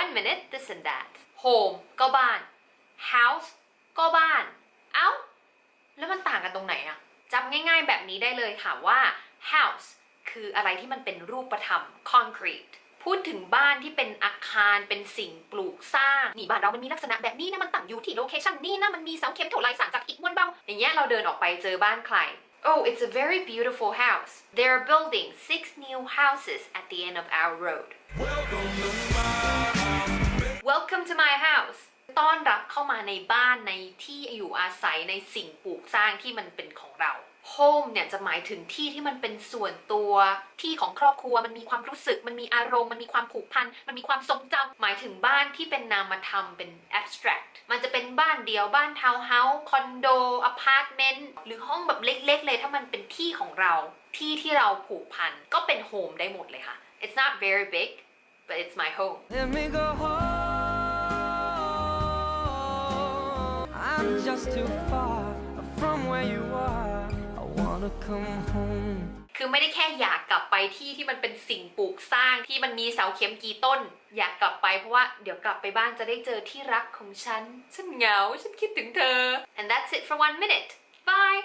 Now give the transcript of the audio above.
one minute this and that home ก็บ้าน house ก็บ้าน เอ้า แล้วมันต่างกันตรงไหนอะจำง่ายๆแบบนี้ได้เลยค่ะว่า house คืออะไรที่มันเป็นรูปธรรม concrete พูดถึงบ้านที่เป็นอาคารเป็นสิ่งปลูกสร้าง นี่บ้านเรามันมีลักษณะแบบนี้นะมันตั้งอยู่ที่โลเคชันนี้นะมันมีเสาเข็มเท่าไรสร้างจากอิฐมวลเบา อย่างเงี้ยเราเดินออกไปเจอบ้านใคร Oh, it's a very beautiful house. They're building six new houses at the end of our road. Welcome to my house ต้อนรับเข้ามาในบ้านในที่อยู่อาศัยในสิ่งปลูกสร้างที่มันเป็นของเรา Home เนี่ยจะหมายถึงที่ที่มันเป็นส่วนตัวที่ของครอบครัวมันมีความรู้สึก มันมีอารมณ์มันมีความผูกพัน มันมีความทรงจำหมายถึงบ้านที่เป็นนามธรรมเป็น abstract มันจะเป็นบ้านเดียวบ้านทาวน์เฮาส์คอนโดอพาร์ตเมนต์หรือห้องแบบเล็กๆ เลยถ้ามันเป็นที่ของเรา ที่ที่เราผูกพันก็เป็นโฮมได้หมดเลยค่ะ It's not very big but it's my home Let me go home. Too far from where you are. I wanna come home. คือไม่ได้แค่อยากกลับไปที่ที่มันเป็นสิ่งปลูกสร้างที่มันมีเสาเข็มกี่ต้น อยากกลับไปเพราะว่าเดี๋ยวกลับไปบ้านจะได้เจอที่รักของฉัน ฉันเหงา ฉันคิดถึงเธอ and that's it for one minute bye